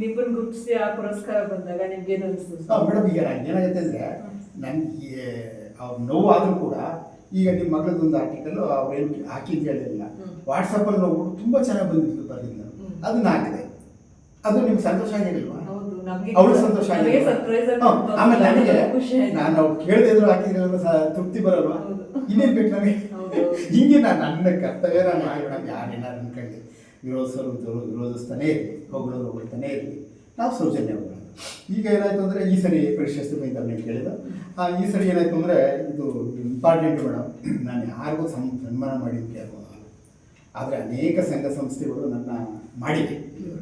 ನಿಮ್ಮನ್ನ ಗುರುತಿಸಿ ಆ ಪುರಸ್ಕಾರ ಬಂದಾಗ ನಿಮ್ಗೆ ಏನು ಅನಿಸ್ತು ಮೇಡಮ್ ಈಗ ನಂಗೆ ಏನಾಗುತ್ತೆ ಅಂದರೆ ನನಗೆ ಅವ್ರ ನೋವಾದರೂ ಆದರೂ ಕೂಡ ಈಗ ನಿಮ್ಮ ಮಗಳದ್ದು ಒಂದು ಆರ್ಟಿಕಲ್ ಅವ್ರೇನು ಹಾಕಿದ್ದು ಹೇಳಿಲ್ಲ. ವಾಟ್ಸಪ್ಪಲ್ಲಿ ನೋಡ್ಬಿಟ್ಟು ತುಂಬ ಚೆನ್ನಾಗಿ ಬಂದಿತ್ತು ಬರಲಿಲ್ಲ. ಅದನ್ನ ಹಾಕಿದೆ ಅದು ನಿಮ್ಗೆ ಸಂತೋಷ ಆಗಿರಲ್ವಾ ಅವಳು ಸಂತೋಷ. ಆಮೇಲೆ ನನಗೆ ನಾನು ಅವ್ರು ಕೇಳದಿದ್ರು ಹಾಕಿದ್ರೆ ತೃಪ್ತಿ ಬರಲ್ವಾ ಇನ್ನೇನ್ ಬೇಕು ನನಗೆ. ಹಿಂಗೆ ನಾನು ನನ್ನ ಕರ್ತವ್ಯ ನಾನು ಯಾರೇನಾರು ಅನ್ಕೊಳ್ಳಿ ವಿರೋಧಿಸೋರು ವಿರೋ- ವಿರೋಧಿಸ್ತಾನೇ ಇರಲಿ ಹೊಗಳೋರು ಹೋಗ್ತಾನೇ ಇರಲಿ ನಾವು ಸೌಜನ್ಯ ಈಗ ಏನಾಯ್ತು ಅಂದರೆ ಈ ಸರಿ ಅಂತ ಕೇಳಿದ ಆ, ಈ ಸರಿ ಏನಾಯ್ತು ಅಂದರೆ ಇದು ಇಂಪಾರ್ಟೆಂಟ್ ಮೇಡಮ್ ನಾನು ಯಾರಿಗೂ ಸಂ ಸನ್ಮಾನ ಮಾಡಿ ಅಂತ ಹೇಳ್ಬೋದು ಆದರೆ ಅನೇಕ ಸಂಘ ಸಂಸ್ಥೆಗಳು ನನ್ನ ಮಾಡಿದೆ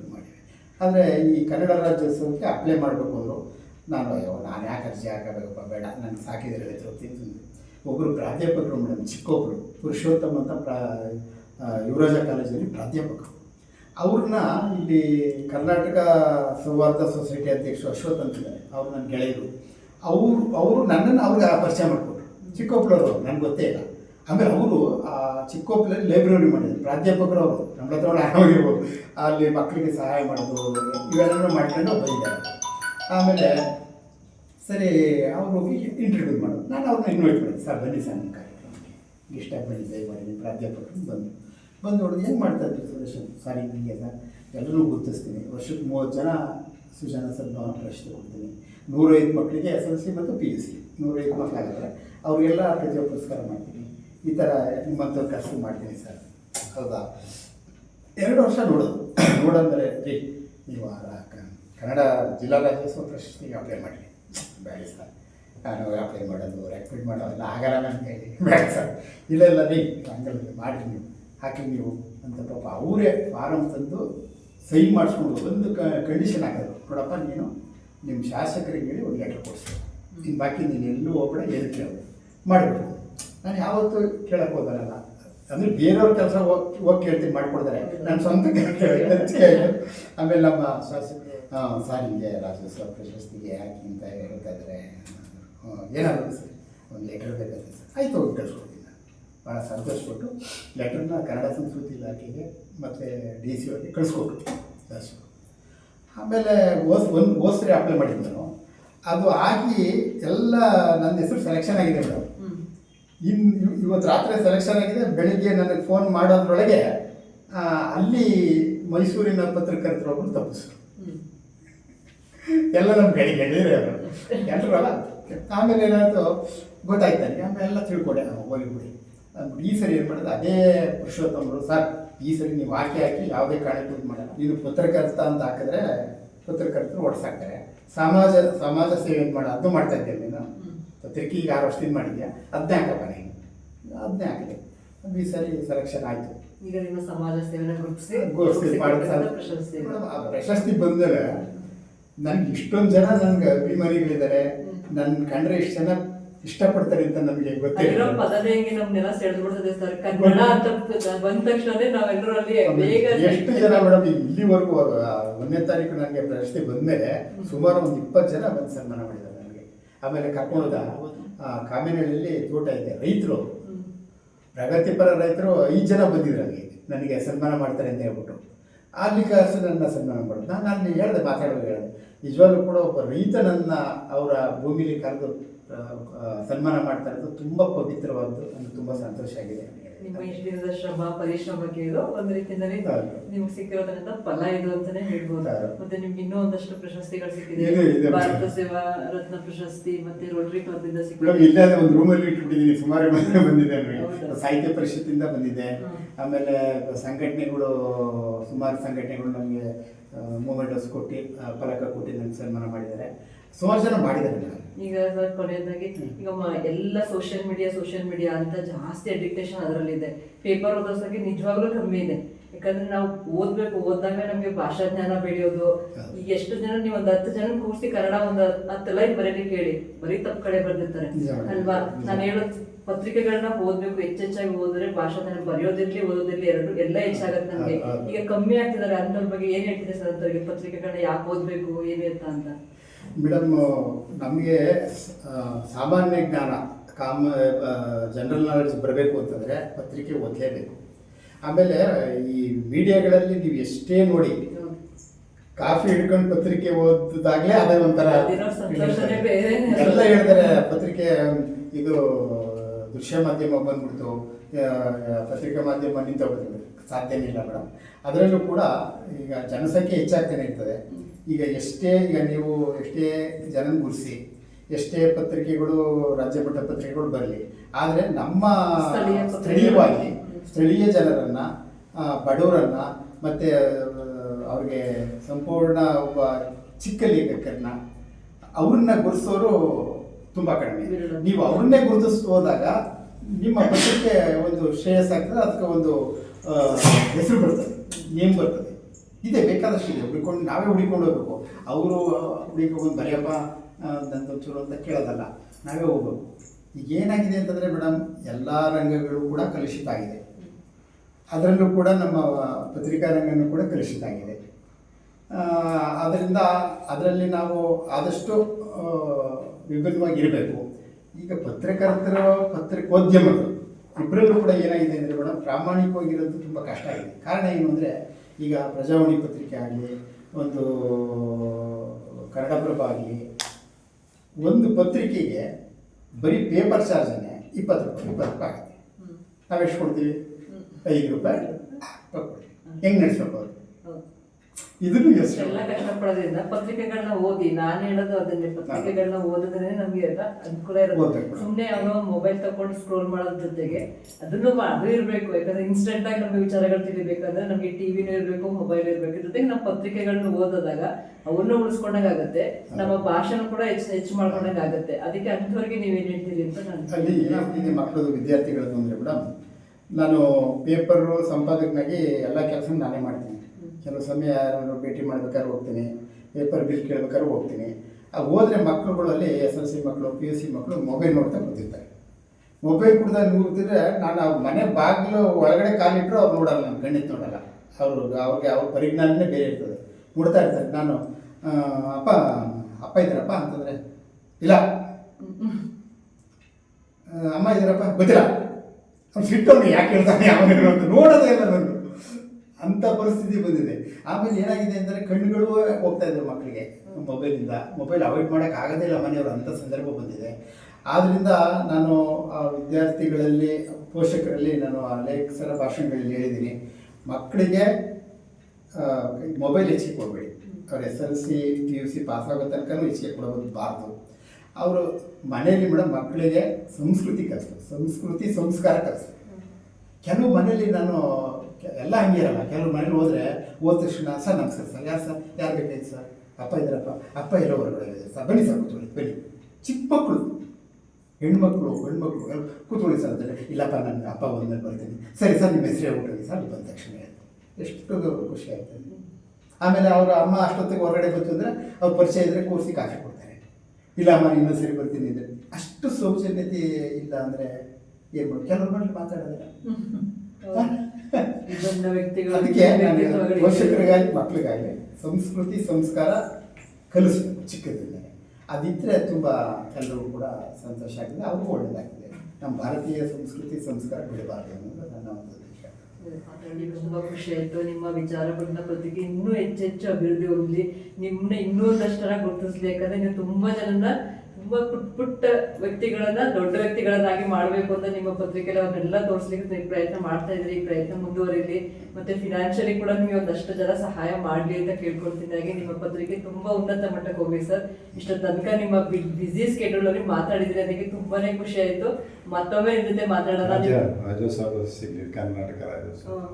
ಮಾಡಿವೆ. ಆದರೆ ಈ ಕನ್ನಡ ರಾಜ್ಯೋತ್ಸವಕ್ಕೆ ಅಪ್ಲೈ ಮಾಡಬೇಕು ಅಂದರು ನಾನು ಅಯ್ಯೋ ನಾನು ಯಾಕೆ ಅರ್ಜಿ ಹಾಕಬೇಕಪ್ಪ ಬೇಡ ನನಗೆ ಸಾಕಿದ್ರೆ ತೃಪ್ತಿ. ಒಬ್ಬರು ಪ್ರಾಧ್ಯಾಪಕರು ಮೇಡಮ್ ಚಿಕ್ಕೊಬ್ಬರು ಪುರುಷೋತ್ತಮ ಅಂತ ಪ್ರಾ ಯುವರಾಜ ಕಾಲೇಜಲ್ಲಿ ಪ್ರಾಧ್ಯಾಪಕರು. ಅವ್ರನ್ನ ಇಲ್ಲಿ ಕರ್ನಾಟಕ ಸೌಹಾರ್ದ ಸೊಸೈಟಿ ಅಧ್ಯಕ್ಷರು ಅಶ್ವಥ್ ಅಂತಿದ್ದಾರೆ, ಅವ್ರು ನನ್ನ ಗೆಳೆಯರು. ಅವರು ಅವರು ನನ್ನನ್ನು ಅವ್ರಿಗೆ ಪರಿಚಯ ಮಾಡಿಕೊಟ್ರು. ಚಿಕ್ಕೊಪ್ಪಳವರು ನನಗೆ ಗೊತ್ತೇ ಇಲ್ಲ. ಆಮೇಲೆ ಅವರು ಆ ಚಿಕ್ಕೊಪ್ಪಲಲ್ಲಿ ಲೈಬ್ರರಿ ಮಾಡಿದ್ರು ಪ್ರಾಧ್ಯಾಪಕರು ಅವರು, ನಮ್ಮ ಹತ್ರ ಆರಾಮಾಗಿರ್ಬೋದು. ಅಲ್ಲಿ ಮಕ್ಕಳಿಗೆ ಸಹಾಯ ಮಾಡೋದು, ಇವೆಲ್ಲನೂ ಮಾಡ್ಕೊಂಡು ಬಂದಿದ್ದಾರೆ. ಆಮೇಲೆ ಸರಿ, ಅವರು ಇಂಟರ್ವ್ಯೂ ಮಾಡೋದು. ನಾನು ಅವ್ರನ್ನ ಇನ್ವೈಟ್ ಮಾಡಿದೆ. ಸರ್, ಬನ್ನಿ ಸರ್, ನಿಮ್ಮ ಕಾರ್ಯಕ್ರಮಕ್ಕೆ. ಇಷ್ಟ ಬನ್ನಿ ಪ್ರಾಧ್ಯಾಪಕರು ಬಂದು. ಬಂದು ನೋಡಿದ್ರೆ ಹೆಂಗೆ ಮಾಡ್ತಾ ಇದ್ದೀವಿ ಸಜೆಷನ್ ಸಾರಿ ಹಿಂಗೆ ಸರ್ ಎಲ್ಲರೂ ಗುರುತಿಸ್ತೀನಿ. ವರ್ಷಕ್ಕೆ ಮೂವತ್ತು ಜನ ಸುಜಾನ ಸರ್ ನಾನು ಪ್ರಶ್ನೆ ತಗೊಳ್ತೀನಿ ನೂರೈದು ಮಕ್ಕಳಿಗೆ ಎಸ್ ಎಲ್ ಸಿ ಮತ್ತು ಪಿ ಯು ಸಿ ನೂರೈದು ಮಕ್ಕಳಾಗಿದ್ದಾರೆ ಅವರಿಗೆಲ್ಲ ಪ್ರತಿಯೊಬ್ಬ ಪುರಸ್ಕಾರ ಮಾಡ್ತೀನಿ. ಈ ಥರ ನಿಮ್ಮಂಥವ್ರು ಕಷ್ಟ ಮಾಡ್ತೀನಿ ಸರ್. ಹೌದಾ? ಎರಡು ವರ್ಷ ನೋಡೋದು. ನೋಡಂದರೆ ರೀ ನೀವು ಕನ್ನಡ ಜಿಲ್ಲಾ ರಾಜ್ಯೋತ್ಸವ ಪ್ರಶಸ್ತಿಗೆ ಅಪ್ಲೈ ಮಾಡಿ ಬೇಡ ಸರ್. ನಾನು ಅಪ್ಲೈ ಮಾಡೋದು ರೆಕ್ಮೆಂಡ್ ಮಾಡೋದೆಲ್ಲ ಆಗಲ್ಲ ನನ್ನ ಕೈಲಿ ಬೇಡ ಸರ್. ಇಲ್ಲ ಇಲ್ಲ ರೀ ಹಂಗಲ್ಲ. ಮಾಡಿ ನೀವು. ಹಾಕಿ ನೀವು ಅಂತ ಪಾಪ ಅವರೇ ಫಾರಮ್ ತಂದು ಸೈನ್ ಮಾಡಿಸ್ಕೊಂಡು ಒಂದು ಕಂಡೀಷನ್ ಹಾಕೋದು ನೋಡಪ್ಪ, ನೀನು ನಿಮ್ಮ ಶಾಸಕರಿಗೆ ಹೇಳಿ ಒಂದು ಲೆಟರ್ ಕೊಡಿಸು. ಇನ್ನು ಬಾಕಿ ನೀನು ಎಲ್ಲೂ ಹೋಗ್ಬೇಡ ಏನು ಕೇಳೋದು ಮಾಡಬೇಕು ನಾನು ಯಾವತ್ತೂ ಕೇಳಕ್ಕೆ ಹೋದಲ್ಲ ಅಂದರೆ ಬೇರೆಯವ್ರ ಕೆಲಸ ಹೋಗಿ ಹೋಗಿ ಕೇಳ್ತೀನಿ, ಮಾಡಿಕೊಡ್ತಾರೆ. ನನ್ನ ಸ್ವಂತ ಆಮೇಲೆ ನಮ್ಮ ಶಾಸಕ ಹಾಂ ಸರ್ ಹಿಂಗೆ ರಾಜ್ಯೋತ್ಸವ ಪ್ರಶಸ್ತಿಗೆ ಯಾಕೆ ಅಂತ ಹೇಳ್ತಾ ಇದ್ದಾರೆ ಏನಾಗುತ್ತೆ ಸರ್, ಒಂದು ಲೆಟರ್ ಬೇಕಾಗುತ್ತೆ ಸರ್. ಆಯಿತು ಕಳಿಸ್ಕೊಡ್ತೀನಿ ನಾನು ಭಾಳ ಸಂತೋಷಪಟ್ಟು ಲೆಟರ್ನ ಕನ್ನಡ ಸಂಸ್ಕೃತಿ ಇಲಾಖೆಗೆ ಮತ್ತು ಡಿ ಸಿ ಅವ್ರಿಗೆ ಕಳಿಸ್ಕೊಟ್ರು ಆಮೇಲೆ ಓಸ್ ಒಂದು ಓಸ್ರಿ ಅಪ್ಲೈ ಮಾಡಿದ್ದು ನಾನು. ಅದು ಆಗಿ ಎಲ್ಲ ನನ್ನ ಹೆಸರು ಸೆಲೆಕ್ಷನ್ ಆಗಿದೆ ಮೇಡಮ್. ಇನ್ನು ಇವತ್ತು ರಾತ್ರಿ ಸೆಲೆಕ್ಷನ್ ಆಗಿದೆ ಬೆಳಿಗ್ಗೆ ನನಗೆ ಫೋನ್ ಮಾಡೋದ್ರೊಳಗೆ ಅಲ್ಲಿ ಮೈಸೂರಿನ ಪತ್ರಕರ್ತರೊಬ್ಬರು ತಪ್ಪಿಸ್ರು. ಎಲ್ಲ ನಮ್ಮ ಗಳಿಗೆ ಹೇಳಿದ್ರೆ ಅವರು. ಎಲ್ಲರೂ ಅಲ್ಲ? ಆಮೇಲೆ ಏನಾಯಿತು? ಗೊತ್ತಾಯ್ತು ನನಗೆ. ಆಮೇಲೆ ಎಲ್ಲ ತಿಳ್ಕೊಡೆ ನಾವು ಹೋಗಿ ಬಿಡಿ ಈ ಸರಿ ಏನು ಮಾಡೋದು ಅದೇ ಪುರುಷೋತ್ತಮರು ಸರ್ ಈ ಸರಿ ನೀವು ಹಾಕಿ ಹಾಕಿ ಯಾವುದೇ ಕಾರಣಕ್ಕೂ ಇದು ಮಾಡಲ್ಲ. ಇದು ಪತ್ರಕರ್ತ ಅಂತ ಹಾಕಿದ್ರೆ ಪತ್ರಕರ್ತರು ಓಡಿಸಾಕ್ತಾರೆ ಸಮಾಜ ಸಮಾಜ ಸೇವೆ ಏನು ಮಾಡೋ ಅದು ಮಾಡ್ತಾ ಇದ್ದೇನೆ ನೀನು? ಪತ್ರಿಕೆ ಈಗ ಆರು ವರ್ಷದಿಂದ ಮಾಡಿದ್ಯಾ? ಅದನ್ನೇ ಹಾಕಪ್ಪ ನೀನು. ಅದನ್ನೇ ಹಾಕಿದೆ. ಈ ಸರಿ ಸೆಲೆಕ್ಷನ್ ಆಯಿತು. ಈಗ ನಿಮ್ಮ ಸಮಾಜ ಸೇವೆನ ಗುರುತಿಸಿ ಪ್ರಶಸ್ತಿ. ಬಂದರೆ ನನಗೆ ಇಷ್ಟೊಂದು ಜನ ನನಗೆ ಅಭಿಮಾನಿಗಳಿದ್ದಾರೆ. ನನ್ನ ಕಂಡ್ರೆ ಇಷ್ಟು ಜನ ಇಷ್ಟಪಡ್ತಾರೆ ಅಂತ ನಮಗೆ ಗೊತ್ತೇ ಅಲ್ಲಿರೋ ಇಲ್ಲ. ಪದನೇ ಹೆಂಗೆ ನಮ್ನೆಲ್ಲ ಸೆಳೆದು ಬಿಡ್ತದೆ ಸರ್. ಕನ್ನಡ ಅಂತ ಬಂದ ತಕ್ಷಣನೇ ನಾವೆಲ್ಲರೂ ಅಲ್ಲಿ ಬೇಗ ಎಷ್ಟು ಜನ ಮೇಡಮ್ ಇಲ್ಲಿವರೆಗೂ ಆ, ಒಂದನೇ ತಾರೀಕು ನನಗೆ ಪ್ರಶಸ್ತಿ ಬಂದಮೇಲೆ ಸುಮಾರು ಒಂದು ಇಪ್ಪತ್ತು ಜನ ಬಂದು ಸನ್ಮಾನ ಮಾಡಿದ್ದಾರೆ ನನಗೆ. ಆಮೇಲೆ ಕರ್ಕೊಂಡೋದ ಕಾಮಿನಹಳ್ಳಿಯಲ್ಲಿ ತೋಟ ಇದೆ. ರೈತರು. ಪ್ರಗತಿಪರ ರೈತರು ಐದು ಜನ ಬಂದಿದ್ರು ಅಲ್ಲಿ ನನಗೆ ಸನ್ಮಾನ ಮಾಡ್ತಾರೆ ಅಂತ ಹೇಳ್ಬಿಟ್ಟು ಅಲ್ಲಿ ಕಾಸು ನನ್ನ ಸನ್ಮಾನ ಮಾಡೋದು ನಾನು ಅಲ್ಲಿ ಹೇಳಿದೆ ಮಾತಾಡೋದು ಹೇಳಿದೆ. ನಿಜವಾಗ್ಲೂ ಕೂಡ ಒಬ್ಬ ರೈತ ನನ್ನ ಅವರ ಭೂಮಿಲಿ ಕರೆದು ಸನ್ಮಾನ ಮಾಡ್ತಾ ಇರೋದು ತುಂಬ ಪವಿತ್ರವಾದ್ದು ನನಗೆ ತುಂಬ ಸಂತೋಷ ಆಗಿದೆ ನಿಮ್ಮ ಇಷ್ಟು ದಿನದ ಶ್ರಮ ಪರಿಶ್ರಮಕ್ಕೆ ಇದು ಒಂದು ರೀತಿಯಲ್ಲಿ ಹೌದು. ನಿಮ್ಗೆ ಸಿಕ್ಕಿರೋದ್ರಿಂದ ಫಲ ಇದು ಅಂತಾನೆ ಹೇಳ್ಬೋದು. ಮತ್ತೆ ನಿಮ್ಗೆ ಇನ್ನೂ ಒಂದಷ್ಟು ಪ್ರಶಸ್ತಿಗಳು ಸಿಕ್ಕಿದೆ. ಭಾರತ ಸೇವಾ ರತ್ನ ಪ್ರಶಸ್ತಿ ಮತ್ತೆ ರೋಟರಿ ಕ್ಲಬ್ ಇಂದ ಸಿಕ್ಕಿದೆ ಒಂದು ರೂಮಲ್ಲಿ ಇಟ್ಬಿಟ್ಟಿದ್ದೀನಿ. ಸುಮಾರು ಬಂದಿದೆ? ಸಾಹಿತ್ಯ ಪರಿಷತ್ತಿಂದ ಬಂದಿದೆ. ಆಮೇಲೆ ಸಂಘಟನೆಗಳು ಸುಮಾರು ಸಂಘಟನೆಗಳು ನಮಗೆ ಮೂಮೆಂಟ್ ಕೊಟ್ಟು ಫಲಕ ಕೊಟ್ಟು ನನಗೆ ಸನ್ಮಾನ ಮಾಡಿದ್ದಾರೆ. ಸುಮಾರು ಜನ ಮಾಡಿದ್ದಾರೆ ಮೇಡಮ್. ಈಗ ಸರ್ ಕೊನೆಯದಾಗಿ ಈಗ ಮ- ಎಲ್ಲ ಸೋಷಿಯಲ್ ಮೀಡಿಯಾ ಸೋಷಿಯಲ್ ಮೀಡಿಯಾ ಅಂತ ಜಾಸ್ತಿ ಅಡಿಕ್ಟೇಷನ್ ಅದರಲ್ಲಿದೆ. ಪೇಪರ್ ಓದೋಸಕ್ಕೆ ನಿಜವಾಗ್ಲೂ ಕಮ್ಮಿ ಇದೆ. ಯಾಕಂದ್ರೆ ನಾವು ಓದ್ಬೇಕು ಓದಿದಾಗ ನಮಗೆ ಭಾಷಾ ಜ್ಞಾನ ಬೆಳೆಯೋದು. ಈಗ ಎಷ್ಟು ಜನ ನೀವು ಒಂದು ಹತ್ತು ಜನ ಕೂರಿಸಿ ಕನ್ನಡ ಒಂದು ಹತ್ತು ಲೈನ್ ಬರೀಲಿ ಕೇಳಿ ಬರೀ ತಪ್ಪು ಕಡೆ ಬರ್ದಿರ್ತಾರೆ. ನಿಜ ಮೇಡಮ್. ಅಲ್ವಾ. ನಾನು ಹೇಳೋದು ಪತ್ರಿಕೆಗಳನ್ನ ಓದ್ಬೇಕು ಹೆಚ್ಚೆಚ್ಚಾಗಿ ಓದಿದ್ರೆ ಭಾಷಾ ಜ್ಞಾನ ಬರೆಯೋದಿರ್ಲಿ ಓದೋದಿರ್ಲಿ ಎರಡು ಎಲ್ಲ ಹೆಚ್ಚಾಗತ್ತೆ ನಮಗೆ. ಹೌದು, ಹೌದು. ಈಗ ಕಮ್ಮಿ ಆಗ್ತಿದ್ದಾರೆ ಅಂತವ್ರ ಬಗ್ಗೆ ಏನ್ ಹೇಳ್ತಿದೆ ಸರ್ ಅಂತವ್ರಿಗೆ ಪತ್ರಿಕೆಗಳನ್ನ ಯಾಕೆ ಓದ್ಬೇಕು ಏನು ಅಂತ? ಮೇಡಮ್ ನಮಗೆ ಸಾಮಾನ್ಯ ಜ್ಞಾನ ಕಾಮ ಜನರಲ್ ನಾಲೆಡ್ಜ್ ಬರಬೇಕು ಅಂತಂದರೆ ಪತ್ರಿಕೆ ಓದಲೇಬೇಕು. ಆಮೇಲೆ ಈ ಮೀಡಿಯಾಗಳಲ್ಲಿ ನೀವು ಎಷ್ಟೇ ನೋಡಿ ಕಾಫಿ ಹಿಡ್ಕೊಂಡು ಪತ್ರಿಕೆ ಓದಿದಾಗಲೇ ಅದೇ ಒಂಥರ ಎಲ್ಲ ಹೇಳ್ತಾರೆ ಪತ್ರಿಕೆ ಇದು ದೃಶ್ಯ ಮಾಧ್ಯಮ ಬಂದ್ಬಿಡ್ತು ಪತ್ರಿಕಾ ಮಾಧ್ಯಮ ನಿಂತೋಗ್ಬಿಡ್ತದೆ ಸಾಧ್ಯನೇ ಇಲ್ಲ ಮೇಡಮ್ ಅದರಲ್ಲೂ ಕೂಡ ಈಗ ಜನಸಂಖ್ಯೆ ಹೆಚ್ಚಾಗ್ತಾನೆ ಇರ್ತದೆ. ಈಗ ಎಷ್ಟೇ ಈಗ ನೀವು ಎಷ್ಟೇ ಜನ ಗುರ್ಸಿ ಎಷ್ಟೇ ಪತ್ರಿಕೆಗಳು ರಾಜ್ಯ ಮಟ್ಟ ಪತ್ರಿಕೆಗಳು ಬರಲಿ ಆದರೆ ನಮ್ಮ ಸ್ಥಳೀಯವಾಗಿ ಸ್ಥಳೀಯ ಜನರನ್ನು ಬಡವರನ್ನು ಮತ್ತೆ ಅವ್ರಿಗೆ ಸಂಪೂರ್ಣ ಒಬ್ಬ ಚಿಕ್ಕ ಲೇಖಕರನ್ನ ಅವ್ರನ್ನ ಗುರುಸೋರು ತುಂಬ ಕಡಿಮೆ. ನೀವು ಅವ್ರನ್ನೇ ಗುರುತಿಸ್ ಹೋದಾಗ ನಿಮ್ಮ ಪತ್ರಿಕೆ ಒಂದು ಶ್ರೇಯಸ್ ಆಗ್ತದೆ ಅದಕ್ಕೆ ಒಂದು ಹೆಸರು ಬರ್ತದೆ ನೇಮ್ ಬರ್ತದೆ. ಇದೆ ಬೇಕಾದಷ್ಟಿದೆ ಹುಡುಕೊಂಡು, ನಾವೇ ಹುಡುಕೊಂಡು ಹೋಗ್ಬೇಕು. ಅವರು ಹುಡುಕೊಂಡು ಬರೆಯಪ್ಪ ನಂದು ಚೂರು ಅಂತ ಕೇಳೋದಲ್ಲ, ನಾವೇ ಹೋಗ್ಬೇಕು. ಈಗ ಏನಾಗಿದೆ ಅಂತಂದರೆ ಮೇಡಮ್, ಎಲ್ಲ ರಂಗಗಳು ಕೂಡ ಕಲುಷಿತ ಆಗಿದೆ ಅದರಲ್ಲೂ ಕೂಡ ನಮ್ಮ ಪತ್ರಿಕಾ ರಂಗನೂ ಕೂಡ ಕಲುಷಿತ ಆಗಿದೆ ಅದರಿಂದ ಅದರಲ್ಲಿ ನಾವು ಆದಷ್ಟು ವಿಭಿನ್ನವಾಗಿರಬೇಕು. ಈಗ ಪತ್ರಕರ್ತರ ಪತ್ರಿಕೋದ್ಯಮಗಳು ಇಬ್ಬರಲ್ಲೂ ಕೂಡ ಏನಾಗಿದೆ ಅಂದರೆ ಮೇಡಮ್, ಪ್ರಾಮಾಣಿಕವಾಗಿರೋದು ತುಂಬ ಕಷ್ಟ ಆಗಿದೆ. ಕಾರಣ ಏನು ಅಂದರೆ ಈಗ ಪ್ರಜಾವಾಣಿ ಪತ್ರಿಕೆ ಆಗಲಿ ಒಂದು ಕನ್ನಡಪ್ರಭ ಆಗಲಿ ಒಂದು ಪತ್ರಿಕೆಗೆ ಬರೀ ಪೇಪರ್ ಚಾರ್ಜನ್ನೇ ಇಪ್ಪತ್ತು ರೂಪಾಯಿ ಇಪ್ಪತ್ತು ರೂಪಾಯಿ ಆಗುತ್ತೆ. ನಾವೆಷ್ಟು ಎಷ್ಟು ಕೊಡ್ತೀವಿ ಐದು ರೂಪಾಯಿ. ಕೊಡ್ತೀವಿ ಹೆಂಗೆ ನಡೆಸ್ಬೇಕು. ಇದನ್ನು ಯೋಚನೆ ಎಲ್ಲ ಕಷ್ಟಪಡೋದ್ರಿಂದ ಪತ್ರಿಕೆಗಳನ್ನ ಓದಿ ನಾನು ಹೇಳೋದು ಅದನ್ನೇ. ಪತ್ರಿಕೆಗಳನ್ನ ಓದಿದ್ರೆ ನಮ್ಗೆ ಎಲ್ಲ ಅನುಕೂಲ ಇರುತ್ತೆ. ಸುಮ್ಮನೆ ಅವನು ಮೊಬೈಲ್ ತಕೊಂಡು ಸ್ಕ್ರೋಲ್ ಮಾಡೋದ್ ಜೊತೆಗೆ ಅದನ್ನು ಅದು ಇರಬೇಕು. ಯಾಕಂದ್ರೆ ಇನ್ಸ್ಟೆಂಟ್ ಆಗಿ ನಮಗೆ ವಿಚಾರಗಳು ತಿಳಿಬೇಕಂದ್ರೆ ನಮಗೆ ಟಿವಿನೂ ಇರಬೇಕು ಮೊಬೈಲ್ ಇರಬೇಕು. ಜೊತೆಗೆ ನಾವು ಪತ್ರಿಕೆಗಳನ್ನ ಓದೋದಾಗ ಅವನ್ನ ಉಳಿಸ್ಕೊಂಡಾಗತ್ತೆ ನಮ್ಮ ಭಾಷೆನೂ ಕೂಡ ಹೆಚ್ಚು ಹೆಚ್ಚು ಮಾಡ್ಕೊಂಡಾಗತ್ತೆ ಅದಕ್ಕೆ ಅಂಥವ್ರಿಗೆ ಏನ್ ಹೇಳ್ತೀರಿ ಅಂತ ನಾನು ಮಕ್ಕಳು ವಿದ್ಯಾರ್ಥಿಗಳ ತೊಂದರೆ ಕೂಡ ಅಂದರೆ ಮೇಡಮ್ ನಾನು ಪೇಪರು ಸಂಪಾದಕನಾಗಿ ಎಲ್ಲ ಕೆಲಸ ನಾನೇ ಮಾಡ್ತೀನಿ. ಕೆಲವು ಸಮಯ ಯಾರನ್ನು ಭೇಟಿ ಮಾಡ್ಬೇಕಾದ್ರೆ ಹೋಗ್ತೀನಿ ಪೇಪರ್ ಬಿಲ್ ಕೇಳ್ಬೇಕಾದ್ರೆ ಹೋಗ್ತೀನಿ. ಆ ಹೋದ್ರೆ ಮಕ್ಕಳುಗಳಲ್ಲಿ ಎಸ್ ಎಲ್ ಸಿ ಮಕ್ಕಳು ಪಿ ಯು ಸಿ ಮಕ್ಕಳು ಮೊಬೈಲ್ ನೋಡ್ತಾ ಕೂತಿರ್ತಾರೆ. ಮೊಬೈಲ್ ಕುಡ್ದಾಗ ನೋಡ್ತಿದ್ರೆ ನಾನು ಅವ್ರ ಮನೆ ಬಾಗಿಲು ಒಳಗಡೆ ಕಾಲಿಟ್ಟರು ಅವ್ರು ನೋಡಲ್ಲ, ನಾನು ಗಣಿತ ನೋಡಲ್ಲ. ಅವರು, ಅವ್ರಿಗೆ ಅವ್ರ ಪರಿಜ್ಞಾನನೇ ಬೇರೆ ಇರ್ತದೆ. ನೋಡ್ತಾ ಇರ್ತಾರೆ. ನಾನು ಅಪ್ಪ ಅಪ್ಪ ಇದ್ದಾರಪ್ಪ ಅಂತಂದರೆ, ಇಲ್ಲ. ಅಮ್ಮ ಇದ್ದಾರಪ್ಪ, ಗೊತ್ತಿಲ್ಲ. ಅವ್ನು ಸಿಟ್ಟವನು ಯಾಕೆ ಹೇಳ್ತಾನೆ ಅವನಿರೋದು ಅಂತ ನೋಡೋದೇ ಇಲ್ಲ ನಾನು ಅಂಥ ಪರಿಸ್ಥಿತಿ ಬಂದಿದೆ. ಆಮೇಲೆ ಏನಾಗಿದೆ ಅಂದರೆ ಕಣ್ಣುಗಳು ಹೋಗ್ತಾ ಇದ್ದಾರೆ ಮಕ್ಕಳಿಗೆ. ಮೊಬೈಲಿಂದ. ಮೊಬೈಲ್ ಅವಾಯ್ಡ್ ಮಾಡೋಕೆ ಆಗೋದೇ ಇಲ್ಲ ಮನೆಯವರು ಅಂಥ ಸಂದರ್ಭ ಬಂದಿದೆ. ಆದ್ದರಿಂದ ನಾನು ಆ ವಿದ್ಯಾರ್ಥಿಗಳಲ್ಲಿ ಪೋಷಕರಲ್ಲಿ ನಾನು ಆ ಲೇಖಕರ ಭಾಷಣಗಳಲ್ಲಿ ಹೇಳಿದ್ದೀನಿ. ಮಕ್ಕಳಿಗೆ ಮೊಬೈಲ್ ಹೆಚ್ಚಿಗೆ ಕೊಡಬೇಡಿ. ಅವ್ರು S L C P U C pass ಆಗೋ ತನಕನೂ ಹೆಚ್ಚಿಗೆ ಕೊಡೋದು ಬಾರ್ದು ಅವರು ಮನೆಯಲ್ಲಿ ಮೇಡಮ್ ಮಕ್ಕಳಿಗೆ ಸಂಸ್ಕೃತಿ ಕಲಿಸು ಸಂಸ್ಕೃತಿ ಸಂಸ್ಕಾರ ಕಲಿಸು ಕೆಲವು ಮನೆಯಲ್ಲಿ ನಾನು ಎಲ್ಲ ಹಂಗೆ ಇರಲ್ಲ. ಕೆಲವ್ರು ಮನೇಲಿ ಹೋದ್ರೆ ಹೋದ ತಕ್ಷಣ ಸರ್ ನಮಸ್ಕಾರ ಸರ್ ಯಾರು ಸರ್? ಯಾರು ಬೇಕಾಯ್ತು ಸರ್? ಅಪ್ಪ ಇದ್ದಾರಪ್ಪ ಅಪ್ಪ ಇರೋ ಹೊರಗಡೆ ಸರ್. ಬನ್ನಿ ಸರ್ ಕೂತ್ಕೊಳ್ಳಿ ಬನ್ನಿ. ಚಿಕ್ಕ ಮಕ್ಕಳು ಹೆಣ್ಮಕ್ಳು ಹೆಣ್ಮಕ್ಳು ಕೂತ್ಕೊಳ್ಳಿ ಸರ್ ಅಂತಾರೆ ಇಲ್ಲಪ್ಪ ನನ್ನ ಅಪ್ಪ ಬಂದ್ಮೇಲೆ ಬರ್ತೀನಿ. ಸರಿ ಸರ್ ನಿಮ್ಮ ಹೆಸರು ಹೇಳ್ಬಿಟ್ರಿ ಸರ್ ಬಂದ ತಕ್ಷಣ. ಎಷ್ಟು ಖುಷಿ ಆಗ್ತದೆ. ಆಮೇಲೆ ಅವರ ಅಮ್ಮ ಅಷ್ಟೊತ್ತಿಗೆ ಹೊರಗಡೆ ಬಂತು ಅಂದರೆ ಅವ್ರು ಪರಿಚಯ ಇದ್ದರೆ ಕೂರಿಸಿ ಕಾಫಿ ಕೊಡ್ತಾರೆ. ಇಲ್ಲ ಅಮ್ಮ ಇನ್ನೊಂದು ಸರಿ ಬರ್ತೀನಿ ಅಂದರೆ ಅಷ್ಟು ಸೌಜನ್ಯತೆ ಇಲ್ಲ ಅಂದರೆ ಏನು ಮಾಡಿ ಕೆಲವ್ರು ಮನೇಲಿ ಮಾತಾಡೋದಿಲ್ಲ. ಅದಕ್ಕೆ ನಾನು ವ್ಯಕ್ತಿತ್ವಗಳಿವೆ. ಪೋಷಕರಿಗಾಗಿ ಮಕ್ಕಳಿಗಾಗಿ ಸಂಸ್ಕೃತಿ ಸಂಸ್ಕಾರ ಕಲಿಸ್ಬೇಕು ಚಿಕ್ಕದಿಂದಲೇ ಅದಿದ್ದರೆ ತುಂಬ ಎಲ್ಲರೂ ಕೂಡ ಸಂತೋಷ ಆಗಿದೆ. ಅವ್ರಿಗೂ ಒಳ್ಳೆಯದಾಗಿದೆ ನಮ್ಮ ಭಾರತೀಯ ಸಂಸ್ಕೃತಿ ಸಂಸ್ಕಾರ ಬಿಡಬಾರದು ಅನ್ನೋದು ನನ್ನ ಒಂದು ತುಂಬ ಮಾತಾಡಿ ತುಂಬಾ ಖುಷಿ ಆಯ್ತು. ನಿಮ್ಮ ವಿಚಾರಗಳನ್ನ ಪ್ರತಿಗೆ ಇನ್ನೂ ಹೆಚ್ಚೆಚ್ಚು ಅಭಿವೃದ್ಧಿ ಹೊಂದಲಿ ನಿಮ್ಮನ್ನ ಇನ್ನೂ ಒಂದಷ್ಟು ಜನ ಗುರುತಿಸ್ಲಿ. ಯಾಕಂದ್ರೆ ನೀವು ತುಂಬಾ ಜನನ್ನ ತುಂಬಾ ಪುಟ್ ಪುಟ್ಟ ವ್ಯಕ್ತಿಗಳನ್ನ ದೊಡ್ಡ ವ್ಯಕ್ತಿಗಳನ್ನಾಗಿ ಮಾಡಬೇಕು ಅಂತ ನಿಮ್ಮ ಪತ್ರಿಕೆಯಲ್ಲಿ ಅವನ್ನೆಲ್ಲ ತೋರಿಸ್ಲಿಕ್ಕೆ ಪ್ರಯತ್ನ ಮಾಡ್ತಾ ಇದ್ರಿ ಈ ಪ್ರಯತ್ನ ಮುಂದುವರಿಲಿ. ಮತ್ತೆ ಫಿನಾನ್ಷಿಯಲಿ ಕೂಡ ನೀವು ಒಂದಷ್ಟು ಜನ ಸಹಾಯ ಮಾಡ್ಲಿ ಅಂತ ಕೇಳ್ಕೊಳ್ತೀನಿ ಹಾಗೆ ನಿಮ್ಮ ಪತ್ರಿಕೆ ತುಂಬಾ ಉನ್ನತ ಮಟ್ಟಕ್ಕೆ ಹೋಗಿ ಸರ್. ಇಷ್ಟ ತನಕ ನಿಮ್ಮ ಬಿಸಿ ಸ್ಕೆಡ್ಯೂಲ್ ಅಲ್ಲಿ ಮಾತಾಡಿದ್ರಿ ಅದಕ್ಕೆ ತುಂಬಾನೇ ಖುಷಿ ಆಯ್ತು. ಮತ್ತೊಮ್ಮೆ ಜೊತೆ ಮಾತಾಡೋಣ.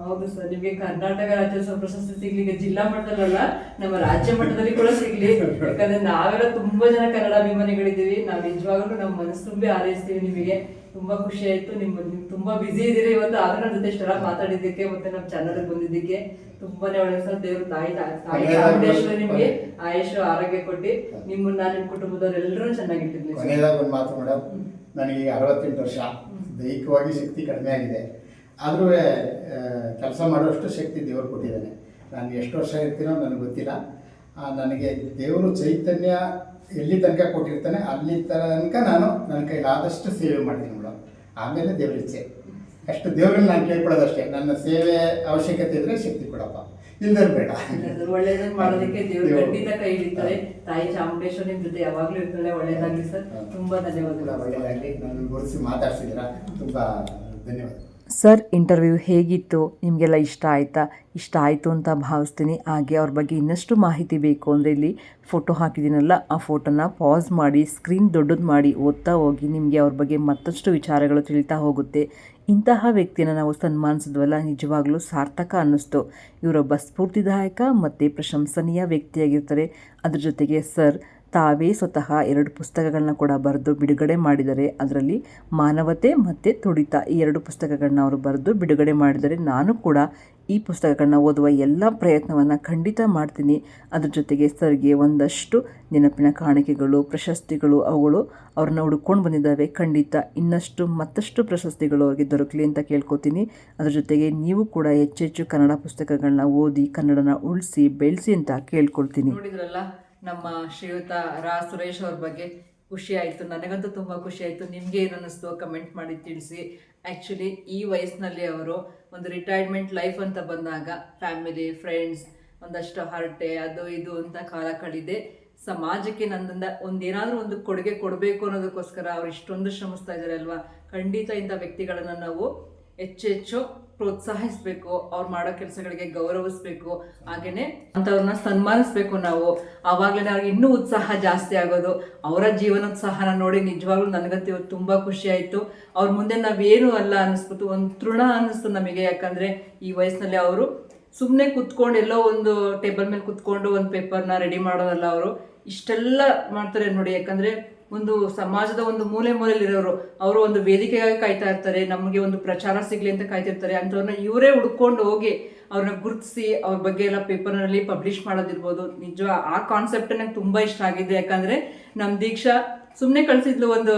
ಹೌದು ಸರ್. ನಿಮಗೆ ಕರ್ನಾಟಕ ರಾಜ್ಯೋತ್ಸವ ಪ್ರಶಸ್ತಿ ಸಿಗ್ಲಿ ಈಗ ಜಿಲ್ಲಾ ಮಟ್ಟದಲ್ಲ ನಮ್ಮ ರಾಜ್ಯ ಮಟ್ಟದಲ್ಲಿ ಕೂಡ ಸಿಗ್ಲಿ. ಯಾಕಂದ್ರೆ ನಾವೆಲ್ಲ ತುಂಬಾ ಜನ ಕನ್ನಡ ಅಭಿಮಾನಿಗಳಿದ್ದೀವಿ. ನಾವು ನಿಜವಾಗ್ಲೂ ನಮ್ಮ ಮನಸ್ಸು ತುಂಬಿ ಹಾರೈಸ್ತೀವಿ ನಿಮಗೆ. ತುಂಬಾ ಖುಷಿ ಆಯ್ತು. ನಿಮ್ಮ ನೀವು ತುಂಬಾ ಬಿಸಿ ಇದ್ದೀರಿ. ಇವತ್ತು ಆದ್ರೆ ನನ್ನ ಜೊತೆ ಇಷ್ಟೆಲ್ಲ ಮಾತಾಡಿದ್ದಕ್ಕೆ ಮತ್ತೆ ನಮ್ಮ ಚಾನಲ್ ಬಂದಿದ್ದಕ್ಕೆ ತುಂಬಾನೇ ಒಳ್ಳೆ ಸಲ ದೇವ್ರು ತಾಯಿ ತಾಯಿ. ಚಾಮುಂಡೇಶ್ವರಿ ನಿಮಗೆ ಆಯುಷ್ ಆರೋಗ್ಯ ಕೊಟ್ಟು ನಿಮ್ಮನ್ನ ನಿಮ್ಮ ಕುಟುಂಬದವ್ರು ಎಲ್ಲರೂ ಕೊನೆಯದಾಗಿ ಒಂದು ಮಾತು ಮೇಡಮ್ ನನಗೆ ಅರವತ್ತೆಂಟು ವರ್ಷ. ದೈಹಿಕವಾಗಿ ಶಕ್ತಿ ಕಡಿಮೆ ಆಗಿದೆ. ಆದರೂ ಕೆಲಸ ಮಾಡುವಷ್ಟು ಶಕ್ತಿ ದೇವರು ಕೊಟ್ಟಿದ್ದಾನೆ. ನಾನು ಎಷ್ಟು ವರ್ಷ ಇರ್ತೀನೋ ನನಗೆ ಗೊತ್ತಿಲ್ಲ. ನನಗೆ ದೇವರು ಚೈತನ್ಯ ಎಲ್ಲಿ ತನಕ ಕೊಟ್ಟಿರ್ತಾನೆ ಅಲ್ಲಿ ತನಕ ನಾನು ನನ್ನ ಕೈಲಾದಷ್ಟು ಸೇವೆ ಮಾಡ್ತೀನಿ ಮೇಡಮ್ ಆಮೇಲೆ ದೇವ್ರ ಇಚ್ಛೆ. ಅಷ್ಟು ದೇವ್ರನ್ನ ನಾನು ಕೇಳ್ಕೊಳ್ಳೋದಷ್ಟೇ. ನನ್ನ ಸೇವೆ ಅವಶ್ಯಕತೆ ಇದ್ರೆ ಶಕ್ತಿ ಕೊಡಪ್ಪ. ಇಲ್ದರ್ ಬೇಡ. ಒಳ್ಳೇದನ್ನ ಮಾಡೋದಕ್ಕೆ ದೇವ್ರು. ಖಂಡಿತ ಕೈ ಹಿಡಿತಾರೆ ತಾಯಿ ಚಾಮುಂಡೇಶ್ವರಿ ನಿಮ್ ಜೊತೆ ಯಾವಾಗಲೂ ಇರ್ತಾಳೆ. ಒಳ್ಳೇದಾಗ್ಲಿ ಸರ್. ತುಂಬಾ ಧನ್ಯವಾದಗಳು. ಒಳ್ಳೆಯದಾಗಲಿ ನನ್ನ ಗುರುಸಿ ಮಾತಾಡ್ಸಿದ್ದೀರಾ. ತುಂಬ ಧನ್ಯವಾದ ಸರ್, ಇಂಟರ್ವ್ಯೂ ಹೇಗಿತ್ತು? ನಿಮಗೆಲ್ಲ ಇಷ್ಟ ಆಯಿತಾ? ಇಷ್ಟ ಆಯಿತು ಅಂತ ಭಾವಿಸ್ತೀನಿ. ಹಾಗೆ ಅವ್ರ ಬಗ್ಗೆ ಇನ್ನಷ್ಟು ಮಾಹಿತಿ ಬೇಕು ಅಂದರೆ ಇಲ್ಲಿ ಫೋಟೋ ಹಾಕಿದ್ದೀನಲ್ಲ, ಆ ಫೋಟೋನ ಪಾಸ್ ಮಾಡಿ, ಸ್ಕ್ರೀನ್ ದೊಡ್ಡದು ಮಾಡಿ ಓದ್ತಾ ಹೋಗಿ ನಿಮಗೆ ಅವ್ರ ಬಗ್ಗೆ ಮತ್ತಷ್ಟು ವಿಚಾರಗಳು ತಿಳಿತಾ ಹೋಗುತ್ತೆ. ಇಂತಹ ವ್ಯಕ್ತಿನ ನಾವು ಸನ್ಮಾನಿಸಿದ್ವಲ್ಲ, ನಿಜವಾಗ್ಲೂ ಸಾರ್ಥಕ ಅನ್ನಿಸ್ತು. ಇವರೊಬ್ಬ ಸ್ಫೂರ್ತಿದಾಯಕ ಮತ್ತು ಪ್ರಶಂಸನೀಯ ವ್ಯಕ್ತಿಯಾಗಿರ್ತಾರೆ. ಅದ್ರ ಜೊತೆಗೆ ಸರ್ ತಾವೇ ಸ್ವತಃ ಎರಡು ಪುಸ್ತಕಗಳನ್ನ ಕೂಡ ಬರೆದು ಬಿಡುಗಡೆ ಮಾಡಿದರೆ ಅದರಲ್ಲಿ ಮಾನವತೆ ಮತ್ತು ತುಡಿತ ಈ ಎರಡು ಪುಸ್ತಕಗಳನ್ನ ಅವರು ಬರೆದು ಬಿಡುಗಡೆ ಮಾಡಿದರೆ ನಾನು ಕೂಡ ಈ ಪುಸ್ತಕಗಳನ್ನ ಓದುವ ಎಲ್ಲ ಪ್ರಯತ್ನವನ್ನು ಖಂಡಿತ ಮಾಡ್ತೀನಿ. ಅದ್ರ ಜೊತೆಗೆ ಸರ್ಗೆ ಒಂದಷ್ಟು ನೆನಪಿನ ಕಾಣಿಕೆಗಳು, ಪ್ರಶಸ್ತಿಗಳು ಅವುಗಳು ಅವ್ರನ್ನ ಹುಡ್ಕೊಂಡು ಬಂದಿದ್ದಾವೆ. ಖಂಡಿತ ಇನ್ನಷ್ಟು ಮತ್ತಷ್ಟು ಪ್ರಶಸ್ತಿಗಳು ಅವ್ರಿಗೆ ದೊರಕಲಿ ಅಂತ ಕೇಳ್ಕೊತೀನಿ. ಅದ್ರ ಜೊತೆಗೆ ನೀವು ಕೂಡ ಹೆಚ್ಚೆಚ್ಚು ಕನ್ನಡ ಪುಸ್ತಕಗಳನ್ನ ಓದಿ ಕನ್ನಡನ ಉಳಿಸಿ, ಬೆಳೆಸಿ ಅಂತ ಕೇಳ್ಕೊಳ್ತೀನಿ. ನಮ್ಮ ಶ್ರೀಯುತ ರಾ ಸುರೇಶ್ ಅವ್ರ ಬಗ್ಗೆ ಖುಷಿ ಆಯಿತು. ನನಗಂತೂ ತುಂಬ ಖುಷಿ ಆಯಿತು. ನಿಮಗೆ ಅನ್ನಿಸ್ತು ಕಮೆಂಟ್ ಮಾಡಿ ತಿಳಿಸಿ. ಆ್ಯಕ್ಚುಲಿ ಈ ವಯಸ್ಸಿನಲ್ಲಿ ಅವರು ಒಂದು ರಿಟೈರ್ಮೆಂಟ್ ಲೈಫ್ ಅಂತ ಬಂದಾಗ ಫ್ಯಾಮಿಲಿ ಫ್ರೆಂಡ್ಸ್ ಒಂದಷ್ಟು ಹರಟೆ, ಅದು ಇದು ಅಂತ ಕಾಲ ಕಳೆದೆ. ಸಮಾಜಕ್ಕೆ ನನ್ನಿಂದ ಒಂದೇನಾದರೂ ಒಂದು ಕೊಡುಗೆ ಕೊಡಬೇಕು ಅನ್ನೋದಕ್ಕೋಸ್ಕರ ಅವ್ರು ಇಷ್ಟೊಂದು ಶ್ರಮಿಸ್ತಾ ಇದ್ದಾರೆ ಅಲ್ವಾ? ಖಂಡಿತ ಇಂಥ ವ್ಯಕ್ತಿಗಳನ್ನು ನಾವು ಹೆಚ್ಚೆಚ್ಚು ಹೆಚ್ಚು ಪ್ರೋತ್ಸಾಹಿಸಬೇಕು, ಅವ್ರು ಮಾಡೋ ಕೆಲಸಗಳಿಗೆ ಗೌರವಿಸ್ಬೇಕು, ಹಾಗೇನೆ ಅಂಥವ್ರನ್ನ ಸನ್ಮಾನಿಸ್ಬೇಕು ನಾವು. ಆವಾಗಲೇ ಅವ್ರಿಗೆ ಇನ್ನೂ ಉತ್ಸಾಹ ಜಾಸ್ತಿ ಆಗೋದು. ಅವರ ಜೀವನೋತ್ಸಾಹನ ನೋಡಿ ನಿಜವಾಗ್ಲೂ ನನಗಂತೂ ತುಂಬ ಖುಷಿ ಆಯಿತು. ಅವ್ರ ಮುಂದೆ ನಾವೇನು ಅಲ್ಲ ಅನ್ನಿಸ್ಬಿಟ್ಟು ಒಂದು ತೃಣ ಅನ್ನಿಸ್ತು ನಮಗೆ. ಯಾಕಂದರೆ ಈ ವಯಸ್ಸಿನಲ್ಲಿ ಅವರು ಸುಮ್ಮನೆ ಕುತ್ಕೊಂಡು ಎಲ್ಲೋ ಒಂದು ಟೇಬಲ್ ಮೇಲೆ ಕುತ್ಕೊಂಡು ಒಂದು ಪೇಪರ್ನ ರೆಡಿ ಮಾಡೋದಲ್ಲ ಅವರು. ಇಷ್ಟೆಲ್ಲ ಮಾಡ್ತಾರೆ ನೋಡಿ. ಯಾಕಂದರೆ ಒಂದು ಸಮಾಜದ ಒಂದು ಮೂಲೆ ಮೂಲೆಯಲ್ಲಿರೋರು, ಅವರು ಒಂದು ವೇದಿಕೆಗಾಗಿ ಕಾಯ್ತಾ ಇರ್ತಾರೆ, ನಮಗೆ ಒಂದು ಪ್ರಚಾರ ಸಿಗಲಿ ಅಂತ ಕಾಯ್ತಿರ್ತಾರೆ ಅಂಥವ್ರನ್ನ ಇವರೇ ಹುಡ್ಕೊಂಡು ಹೋಗಿ ಅವ್ರನ್ನ ಗುರುತಿಸಿ ಅವ್ರ ಬಗ್ಗೆ ಎಲ್ಲ ಪೇಪರ್ನಲ್ಲಿ ಪಬ್ಲಿಷ್ ಮಾಡೋದಿರ್ಬೋದು. ನಿಜ, ಆ ಕಾನ್ಸೆಪ್ಟ್ ನಂಗೆ ತುಂಬ ಇಷ್ಟ ಆಗಿದೆ. ಯಾಕಂದರೆ ನಮ್ಮ ದೀಕ್ಷಾ ಸುಮ್ಮನೆ ಕಳಿಸಿದ್ಲು ಒಂದು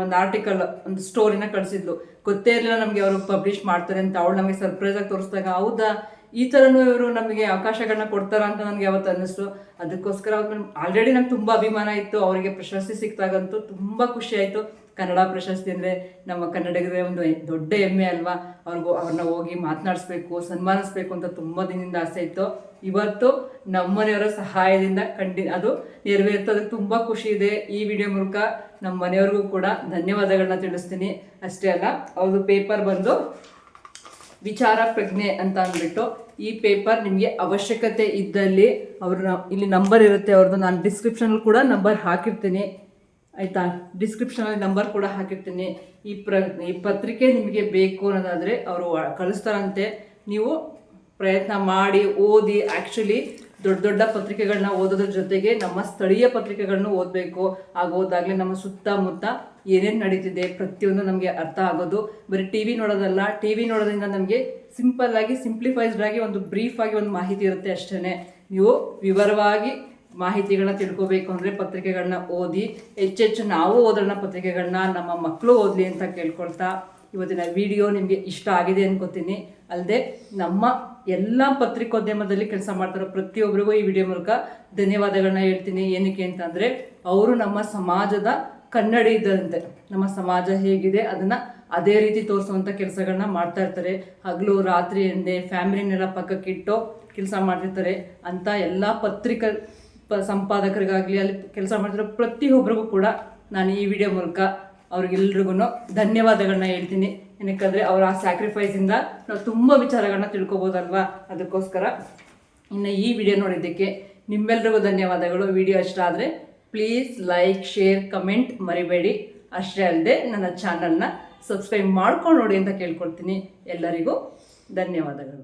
ಒಂದು ಆರ್ಟಿಕಲ್ ಒಂದು ಸ್ಟೋರಿನ ಕಳಿಸಿದ್ಲು. ಗೊತ್ತೇ ಇರಲಿಲ್ಲ ನಮಗೆ ಅವರು ಪಬ್ಲಿಷ್ ಮಾಡ್ತಾರೆ ಅಂತ. ಅವಳು ನಮಗೆ ಸರ್ಪ್ರೈಸ್ ಆಗಿ ತೋರಿಸಿದಾಗ, ಹೌದಾ? ಈ ಥರನೂ ಇವರು ನಮಗೆ ಅವಕಾಶಗಳನ್ನ ಕೊಡ್ತಾರ ಅಂತ ನನಗೆ ಯಾವತ್ತು ಅನ್ನಿಸ್ತು. ಅದಕ್ಕೋಸ್ಕರ ಅವ್ರ ಆಲ್ರೆಡಿ ನಂಗೆ ತುಂಬ ಅಭಿಮಾನ ಇತ್ತು. ಅವರಿಗೆ ಪ್ರಶಸ್ತಿ ಸಿಕ್ತಾಗಂತೂ ತುಂಬ ಖುಷಿ ಆಯಿತು. ಕನ್ನಡ ಪ್ರಶಸ್ತಿ ಅಂದರೆ ನಮ್ಮ ಕನ್ನಡಿಗರ ಒಂದು ದೊಡ್ಡ ಹೆಮ್ಮೆ ಅಲ್ವಾ? ಅವ್ರಿಗೂ ಅವ್ರನ್ನ ಹೋಗಿ ಮಾತನಾಡಿಸ್ಬೇಕು, ಸನ್ಮಾನಿಸ್ಬೇಕು ಅಂತ ತುಂಬ ದಿನದಿಂದ ಆಸೆ ಇತ್ತು. ಇವತ್ತು ನಮ್ಮನೆಯವರ ಸಹಾಯದಿಂದ ಖಂಡಿ, ಅದು ನೆರವೇರ್ತದೆ ಅದಕ್ಕೆ ತುಂಬ ಖುಷಿ ಇದೆ. ಈ ವಿಡಿಯೋ ಮೂಲಕ ನಮ್ಮ ಮನೆಯವ್ರಿಗೂ ಕೂಡ ಧನ್ಯವಾದಗಳನ್ನ ತಿಳಿಸ್ತೀನಿ. ಅಷ್ಟೇ ಅಲ್ಲ ಅವ್ರದ್ದು ಪೇಪರ್ ಬಂದು ವಿಚಾರ ಪ್ರಜ್ಞೆ ಅಂತ ಅಂದ್ಬಿಟ್ಟು ಈ ಪೇಪರ್ ನಿಮಗೆ ಅವಶ್ಯಕತೆ ಇದ್ದಲ್ಲಿ ಅವ್ರ ಇಲ್ಲಿ ನಂಬರ್ ಇರುತ್ತೆ ಅವ್ರದ್ದು ನಾನು ಡಿಸ್ಕ್ರಿಪ್ಷನಲ್ಲಿ ಕೂಡ ನಂಬರ್ ಹಾಕಿರ್ತೀನಿ. ಆಯಿತಾ? ಡಿಸ್ಕ್ರಿಪ್ಷನಲ್ಲಿ ನಂಬರ್ ಕೂಡ ಹಾಕಿರ್ತೀನಿ. ಈ ಪ್ರ, ಈ ಪತ್ರಿಕೆ ನಿಮಗೆ ಬೇಕು ಅನ್ನೋದಾದರೆ ಅವರು ಕಳಿಸ್ತಾರಂತೆ. ನೀವು ಪ್ರಯತ್ನ ಮಾಡಿ, ಓದಿ ಆ್ಯಕ್ಚುಲಿ ದೊಡ್ಡ ದೊಡ್ಡ ಪತ್ರಿಕೆಗಳನ್ನ ಓದೋದ್ರ ಜೊತೆಗೆ ನಮ್ಮ ಸ್ಥಳೀಯ ಪತ್ರಿಕೆಗಳನ್ನು ಓದಬೇಕು. ಆಗ ಓದಾಗಲೇ ನಮ್ಮ ಸುತ್ತಮುತ್ತ ಏನೇನು ನಡೀತಿದೆ ಪ್ರತಿಯೊಂದು ನಮಗೆ ಅರ್ಥ ಆಗೋದು. ಬರೀ ಟಿ ವಿ ನೋಡೋದಲ್ಲ, ಟಿ ವಿ ನೋಡೋದ್ರಿಂದ ನಮಗೆ ಸಿಂಪಲ್ ಆಗಿ, ಸಿಂಪ್ಲಿಫೈಸ್ಡ್ ಆಗಿ ಒಂದು ಬ್ರೀಫ್ ಆಗಿ ಒಂದು ಮಾಹಿತಿ ಇರುತ್ತೆ ಅಷ್ಟೇ ನೀವು ವಿವರವಾಗಿ ಮಾಹಿತಿಗಳನ್ನ ತಿಳ್ಕೋಬೇಕು ಅಂದರೆ ಪತ್ರಿಕೆಗಳನ್ನ ಓದಿ, ಹೆಚ್ಚೆಚ್ಚು ನಾವು ಓದೋಣ ಪತ್ರಿಕೆಗಳನ್ನ ನಮ್ಮ ಮಕ್ಕಳು ಓದಲಿ ಅಂತ ಕೇಳ್ಕೊಳ್ತಾ ಇವತ್ತಿನ ವಿಡಿಯೋ ನಿಮಗೆ ಇಷ್ಟ ಆಗಿದೆ ಅನ್ಕೋತೀನಿ. ಅಲ್ಲದೆ ನಮ್ಮ ಎಲ್ಲ ಪತ್ರಿಕೋದ್ಯಮದಲ್ಲಿ ಕೆಲಸ ಮಾಡ್ತಾರೋ ಪ್ರತಿಯೊಬ್ಬರಿಗೂ ಈ ವಿಡಿಯೋ ಮೂಲಕ ಧನ್ಯವಾದಗಳನ್ನ ಹೇಳ್ತೀನಿ. ಏನಕ್ಕೆ ಅಂತಂದರೆ ಅವರು ನಮ್ಮ ಸಮಾಜದ ಕನ್ನಡಿ ಇದ್ದಂತೆ. ನಮ್ಮ ಸಮಾಜ ಹೇಗಿದೆ ಅದನ್ನು ಅದೇ ರೀತಿ ತೋರಿಸುವಂಥ ಕೆಲಸಗಳನ್ನ ಮಾಡ್ತಾ ಇರ್ತಾರೆ. ಹಗಲು, ರಾತ್ರಿ ಎಂದೇ ಫ್ಯಾಮಿಲಿನೆಲ್ಲ ಪಕ್ಕಕ್ಕಿಟ್ಟು ಕೆಲಸ ಮಾಡ್ತಿರ್ತಾರೆ. ಅಂತ ಎಲ್ಲ ಪತ್ರಿಕ ಸಂಪಾದಕರಿಗಾಗಲಿ ಅಲ್ಲಿ ಕೆಲಸ ಮಾಡ್ತಿರೋ ಪ್ರತಿಯೊಬ್ಬರಿಗೂ ಕೂಡ ನಾನು ಈ ವಿಡಿಯೋ ಮೂಲಕ ಅವ್ರಿಗೆಲ್ರಿಗೂ ಧನ್ಯವಾದಗಳನ್ನ ಹೇಳ್ತೀನಿ. ಏನಕ್ಕಂದರೆ ಅವರ ಆ ಸ್ಯಾಕ್ರಿಫೈಸಿಂದ ನಾವು ತುಂಬ ವಿಚಾರಗಳನ್ನ ತಿಳ್ಕೊಬೋದಲ್ವಾ? ಅದಕ್ಕೋಸ್ಕರ ಇನ್ನು ಈ ವಿಡಿಯೋ ನೋಡಿದ್ದಕ್ಕೆ ನಿಮ್ಮೆಲ್ರಿಗೂ ಧನ್ಯವಾದಗಳು. ವಿಡಿಯೋ ಇಷ್ಟ ಆದರೆ ಪ್ಲೀಸ್ ಲೈಕ್ ಶೇರ್ ಕಮೆಂಟ್ ಮರಿಬೇಡಿ. ಅಷ್ಟೇ ಅಲ್ಲದೆ ನನ್ನ ಚಾನಲ್ನ ಸಬ್ಸ್ಕ್ರೈಬ್ ಮಾಡ್ಕೊಂಡು ನೋಡಿ ಅಂತ ಕೇಳ್ಕೊಳ್ತೀನಿ ಎಲ್ಲರಿಗೂ ಧನ್ಯವಾದಗಳು.